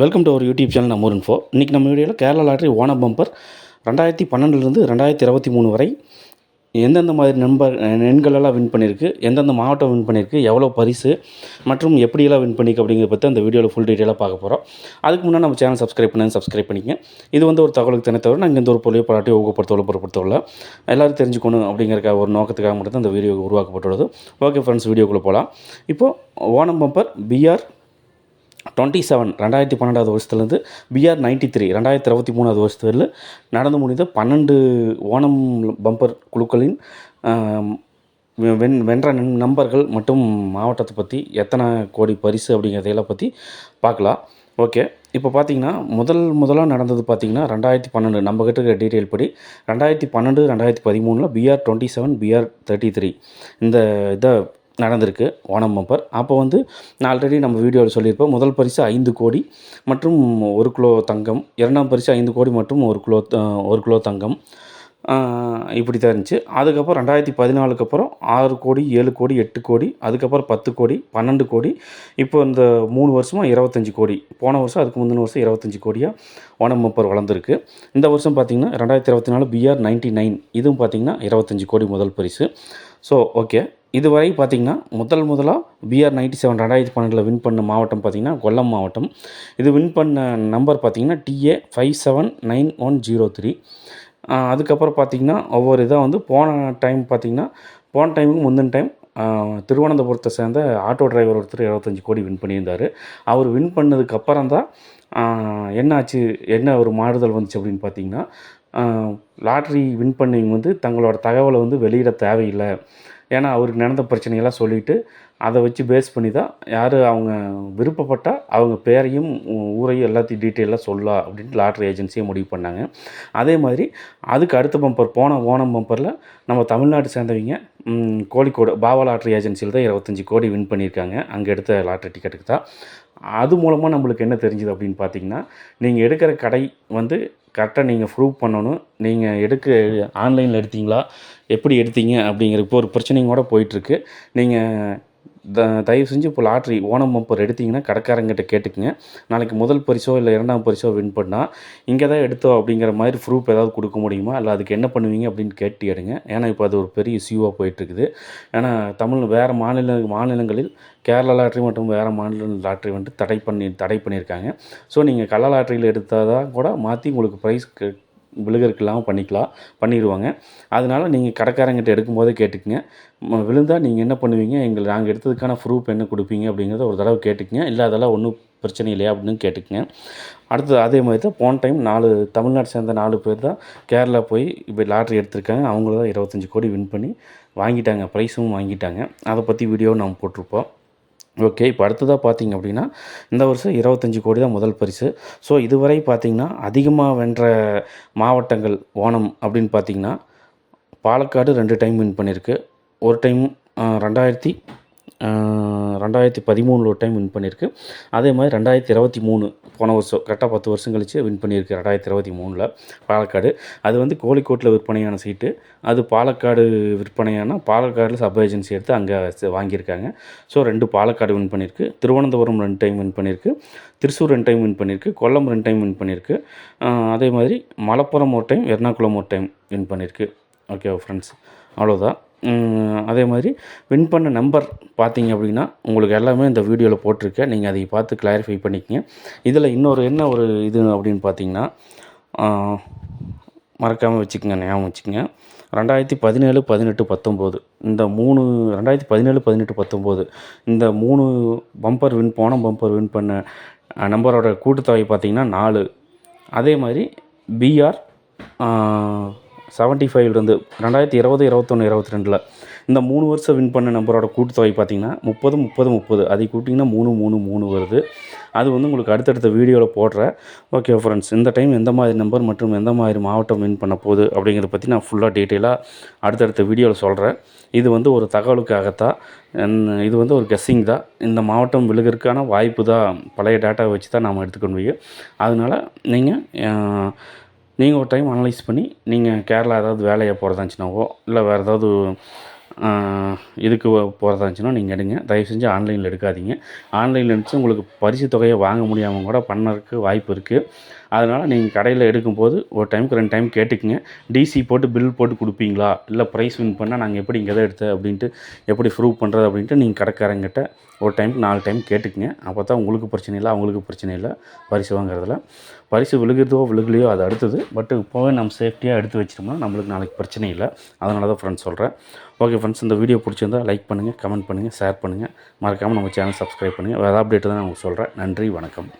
Welcome to our YouTube channel நம்ம info இன்றைக்கி நம்ம வீடியோவில் கேரளா லாட்ரி ஓன பம்பர் ரெண்டாயிரத்தி பன்னெண்டுலேருந்து ரெண்டாயிரத்தி இருபத்தி மூணு வரை எந்தெந்த மாதிரி நம்பர் எண்களெல்லாம் வின் பண்ணியிருக்கு எந்தெந்த மாவட்டம் வின் பண்ணியிருக்கு எவ்வளோ பரிசு மற்றும் எப்படியெல்லாம் வின் பண்ணியிருக்கு அப்படிங்கிறத பற்றி அந்த வீடியோவில் ஃபுல் டீட்டெயிலாக பார்க்க போகிறோம் அதுக்கு முன்னாடி நம்ம சேனல் சப்ஸ்கிரைப் பண்ணி சப்ஸ்கிரைப் பண்ணிக்கங்க. இது வந்து ஒரு தகவலுக்கு தனி தவிர நாங்கள் எந்த ஒரு பொருளையோ பாராட்டி ஊக்கப்படுத்தவோ பொருட்படுத்தவில்லை. எல்லோரும் தெரிஞ்சுக்கணும் அப்படிங்கிறக்க ஒரு நோக்கத்துக்காக மட்டும் தான் இந்த வீடியோ உருவாக்கப்பட்டுள்ளது. ஓகே ஃப்ரெண்ட்ஸ் வீடியோக்குள்ளே போகலாம் இப்போது Onam bumper BR twenty seven ரெண்டாயிரத்தி பன்னெண்டாவது வருஷத்துலேருந்து பிஆர் நைன்டி த்ரீ ரெண்டாயிரத்தி இருபத்தி மூணாவது வருஷத்துல நடந்து முடிந்த பன்னெண்டு ஓணம் பம்பர் குழுக்களின் வென் வென்ற நம்- நம்பர்கள் மற்றும் மாவட்டத்தை பற்றி எத்தனை கோடி பரிசு அப்படிங்கிறதையெல்லாம் பற்றி பார்க்கலாம். ஓகே இப்போ பார்த்தீங்கன்னா முதல் முதலாக நடந்தது பார்த்தீங்கன்னா ரெண்டாயிரத்தி பன்னெண்டு நம்ம கிட்ட இருக்க டீட்டெயில் படி ரெண்டாயிரத்தி பன்னெண்டு ரெண்டாயிரத்தி பதிமூணில் BR twenty seven BR thirty three இந்த இதை நடந்திருக்கு ஓணம் பம்பர் அப்போ வந்து நான் ஆல்ரெடி நம்ம வீடியோவில் சொல்லியிருப்போம் முதல் பரிசு ஐந்து கோடி மற்றும் ஒரு கிலோ தங்கம் இரண்டாம் பரிசு ஐந்து கோடி மற்றும் ஒரு கிலோ ஒரு கிலோ தங்கம். இப்படி தான் இருந்துச்சு. அதுக்கப்புறம் ரெண்டாயிரத்தி பதினாலுக்கு அப்புறம் ஆறு கோடி ஏழு கோடி எட்டு கோடி அதுக்கப்புறம் பத்து கோடி பன்னெண்டு கோடி இப்போ இந்த மூணு வருஷமாக இருபத்தஞ்சி கோடி. போன வருஷம் அதுக்கு முந்தின வருஷம் இருபத்தஞ்சி கோடியாக ஓணம் பம்பர் வளர்ந்துருக்கு. இந்த வருஷம் பார்த்திங்கன்னா ரெண்டாயிரத்தி இருபத்தி நாலு பிஆர் நைன்ட்டி நைன் இதுவும் பார்த்திங்கன்னா இருபத்தஞ்சி கோடி முதல் பரிசு. ஸோ ஓகே இதுவரை பார்த்திங்கன்னா முதல் முதலாக பிஆர் நைன்ட்டி செவன் ரெண்டாயிரத்தி பன்னெண்டில் வின் பண்ண மாவட்டம் பார்த்திங்கன்னா கொல்லம் மாவட்டம். இது வின் பண்ண நம்பர் பார்த்திங்கன்னா TA five seven nine one zero three அதுக்கப்புறம் பார்த்திங்கன்னா ஒவ்வொரு இதாக வந்து போன டைம் பார்த்திங்கன்னா போன டைமுக்கு முந்தின டைம் திருவனந்தபுரத்தை சேர்ந்த ஆட்டோ டிரைவர் ஒருத்தர் இருபத்தஞ்சி கோடி வின் பண்ணியிருந்தார். அவர் வின் பண்ணதுக்கு அப்புறம் தான் என்னாச்சு என்ன ஒரு மாறுதல் வந்துச்சு அப்படின்னு பார்த்தீங்கன்னா லாட்ரி வின் பண்ணிங்க வந்து தங்களோட தகவலை வந்து வெளியிட தேவையில்லை. ஏன்னா அவருக்கு நடந்த பிரச்சனையெல்லாம் சொல்லிவிட்டு அதை வச்சு பேஸ் பண்ணி தான் யார் அவங்க விருப்பப்பட்டால் அவங்க பேரையும் ஊரையும் எல்லாத்தையும் டீட்டெயிலாக சொல்லலாம் அப்படின்ட்டு லாட்ரி ஏஜென்சியை முடிவு பண்ணாங்க. அதே மாதிரி அதுக்கு அடுத்த பம்பர் போன ஓணம் பம்பரில் நம்ம தமிழ்நாடு சேர்ந்தவங்க கோழிக்கோடு பாவா லாட்ரி ஏஜென்சியில் தான் இருபத்தஞ்சி கோடி வின் பண்ணியிருக்காங்க. அங்கே எடுத்த லாட்ரி டிக்கெட்டுக்கு தான். அது மூலமாக நம்மளுக்கு என்ன தெரிஞ்சுது அப்படின்னு பார்த்தீங்கன்னா நீங்கள் எடுக்கிற கடை வந்து கரெக்டாக நீங்கள் ப்ரூவ் பண்ணணும். நீங்கள் எடுக்க ஆன்லைனில் எடுத்தீங்களா? எப்படி எடுத்தீங்க? அப்படிங்கிற இப்போ ஒரு பிரச்சனையும் கூட போயிட்டுருக்கு நீங்கள் த தயவு செஞ்சு இப்போ லாட்ரி ஓணம் பம்பர் எடுத்தீங்கன்னா கடைக்காரங்கிட்ட கேட்டுக்குங்க. நாளைக்கு முதல் பரிசோ இல்லை இரண்டாம் பரிசோ வின் பண்ணால் இங்கே தான் எடுத்தோம் அப்படிங்கிற மாதிரி ப்ரூஃப் ஏதாவது கொடுக்க முடியுமா? இல்லை அதுக்கு என்ன பண்ணுவீங்க அப்படின்னு கேட்டு எடுங்க. ஏன்னா இப்போ அது ஒரு பெரிய இஷ்யூவாக போயிட்டுருக்குது. ஏன்னா தமிழ் வேறு மாநில மாநிலங்களில் கேரளா லாட்ரி மற்றும் வேறு மாநில லாட்ரி வந்துட்டு தடை பண்ணி தடை பண்ணியிருக்காங்க. ஸோ நீங்கள் கள்ள லாட்ரியில் எடுத்தால் தான் கூட மாற்றி உங்களுக்கு ப்ரைஸ் விழுகிறதுக்கு இல்லாமல் பண்ணிக்கலாம் பண்ணிடுவாங்க அதனால் நீங்கள் கடைக்காரங்கிட்ட எடுக்கும்போதே கேட்டுக்குங்க. விழுந்தால் விழுந்தா நீங்கள் என்ன பண்ணுவீங்க? எங்களை நாங்கள் எடுத்ததுக்கான ப்ரூஃப் என்ன கொடுப்பீங்க? அப்படிங்கிறத ஒரு தடவை கேட்டுக்குங்க. இல்லை அதெல்லாம் ஒன்றும் பிரச்சனை இல்லையா? அப்படின்னு கேட்டுக்குங்க. அடுத்தது அதே மாதிரி தான் போன டைம் நாலு தமிழ்நாடு சேர்ந்த நாலு பேர் தான் கேரளா போய் இப்போ லாட்ரி எடுத்திருக்காங்க. அவங்கள தான் இருபத்தஞ்சி கோடி வின் பண்ணி வாங்கிட்டாங்க. ப்ரைஸும் வாங்கிட்டாங்க. அதை பற்றி வீடியோ நம்ம போட்டிருப்போம். ஓகே இப்போ அடுத்ததாக பார்த்தீங்க அப்படின்னா இந்த வருஷம் இருபத்தஞ்சி கோடி தான் முதல் பரிசு. ஸோ இதுவரை பார்த்தீங்கன்னா அதிகமாக வென்ற மாவட்டங்கள் ஓணம் அப்படின்னு பார்த்தீங்கன்னா பாலக்காடு ரெண்டு டைம் வின் பண்ணியிருக்கு ஒரு டைம் ரெண்டாயிரத்தி ரெண்டாயிரத்தி பதிமூணில் ஒரு டைம் வின் பண்ணியிருக்கு அதே மாதிரி ரெண்டாயிரத்தி இருபத்தி மூணு போன வருஷம் கரெக்டாக பத்து வருஷம் கழிச்சு வின் பண்ணியிருக்கு ரெண்டாயிரத்தி இருபத்தி மூணில் பாலக்காடு. அது வந்து கோழிக்கோட்டில் விற்பனையான சீட்டு. அது பாலக்காடு விற்பனையான பாலக்காடில் சப் ஏஜென்சி எடுத்து அங்கே வாங்கியிருக்காங்க. ஸோ ரெண்டு பாலக்காடு வின் பண்ணியிருக்கு. திருவனந்தபுரம் ரெண்டு டைம் வின் பண்ணியிருக்கு. திருச்சூர் ரெண்டு டைம் வின் பண்ணியிருக்கு. கொல்லம் ரெண்டு டைம் வின் பண்ணியிருக்கு. அதே மாதிரி மலப்புரம் ஒரு டைம் எர்ணாகுளம் ஒரு டைம் வின் பண்ணியிருக்கு. ஓகே ஃப்ரெண்ட்ஸ் அவ்வளோதான் அதே மாதிரி வின் பண்ண நம்பர் பார்த்தீங்க அப்படின்னா உங்களுக்கு எல்லாமே இந்த வீடியோவில் போட்டிருக்கேன். நீங்கள் அதை பார்த்து கிளாரிஃபை பண்ணிக்கங்க. இதில் இன்னொரு என்ன ஒரு இது அப்படின்னு பார்த்தீங்கன்னா மறக்காமல் வச்சுக்கோங்க ஞாபகம் வச்சுக்கோங்க. ரெண்டாயிரத்தி பதினேழு பதினெட்டு பத்தொம்போது இந்த மூணு ரெண்டாயிரத்தி பதினேழு பதினெட்டு பத்தொம்போது இந்த மூணு பம்பர் வின் போன பம்பர் வின் பண்ண நம்பரோட கூட்டுத்தொகை பார்த்திங்கன்னா நாலு. அதே மாதிரி பிஆர் செவன்ட்டி ஃபைவ்லேருந்து ரெண்டாயிரத்தி இருபது இருபத்தொன்று இருபத்தி ரெண்டில் இந்த மூணு வருஷம் வின் பண்ண நம்பரோட கூட்டுத்தொகை பார்த்தீங்கன்னா முப்பது முப்பது முப்பது. அதை கூட்டிங்கன்னா மூணு மூணு மூணு வருது. அது வந்து உங்களுக்கு அடுத்தடுத்த வீடியோவில் போடுறேன். ஓகே ஃப்ரெண்ட்ஸ் இந்த டைம் எந்த மாதிரி நம்பர் மற்றும் எந்த மாதிரி மாவட்டம் வின் பண்ண போகுது அப்படிங்கிறத பற்றி நான் ஃபுல்லாக டீட்டெயிலாக அடுத்தடுத்த வீடியோவில் சொல்கிறேன் இது வந்து ஒரு தகவலுக்காகத்தான் இது வந்து ஒரு கெஸ்ஸிங் தான். இந்த மாவட்டம் விழுகிறதுக்கான வாய்ப்பு தான். பழைய டேட்டாவை வச்சு தான் நாம் எடுத்துக்கொண்டு முடியும் அதனால் நீங்கள் நீங்கள் ஒரு டைம் அனலைஸ் பண்ணி நீங்கள் கேரளா ஏதாவது வேலையை போகிறதா இருந்துச்சுனாவோ இல்லை வேறு ஏதாவது இதுக்கு போகிறதா இருந்துச்சுன்னா நீங்கள் எடுங்க. தயவு செஞ்சு ஆன்லைனில் எடுக்காதீங்க. ஆன்லைனில் எடுத்து உங்களுக்கு பரிசு தொகையை வாங்க முடியாமல் கூட பண்ணறதுக்கு வாய்ப்பு இருக்குது அதனால் நீங்கள் கடையில் எடுக்கும்போது ஒரு டைமுக்கு ரெண்டு டைம் கேட்டுக்குங்க. டிசி போட்டு பில் போட்டு கொடுப்பீங்களா? இல்லை ப்ரைஸ் வின் பண்ணால் நாங்கள் எப்படி இங்கே தான் எடுத்தேன் அப்படின்ட்டு எப்படி ப்ரூவ் பண்ணுறது அப்படின்ட்டு நீங்கள் கடைக்காரங்கிட்ட ஒரு டைம் நாலு டைம் கேட்டுக்குங்க. அப்போ தான் உங்களுக்கு பிரச்சனை இல்லை அவங்களுக்கு பிரச்சனை இல்லை. பரிசு வாங்குறதுல. பரிசு விழுகிறதோ விழுகலையோ அது அடுத்தது. பட் இப்போவே நம்ம சேஃப்டியாக எடுத்து வச்சிட்டோம்னா நம்மளுக்கு நாளைக்கு பிரச்சனை இல்லை. அதனால தான் ஃப்ரெண்ட்ஸ் சொல்கிறேன் ஓகே ஃப்ரெண்ட்ஸ் இந்த வீடியோ பிடிச்சிருந்தா லைக் பண்ணுங்கள் கமெண்ட் பண்ணுங்கள் ஷேர் பண்ணுங்கள் மறக்காமல் நம்ம சேனல் சப்ஸ்கிரைப் பண்ணுங்கள் வேறு அப்டேட் தான் நான் உங்களுக்கு சொல்கிறேன் நன்றி வணக்கம்.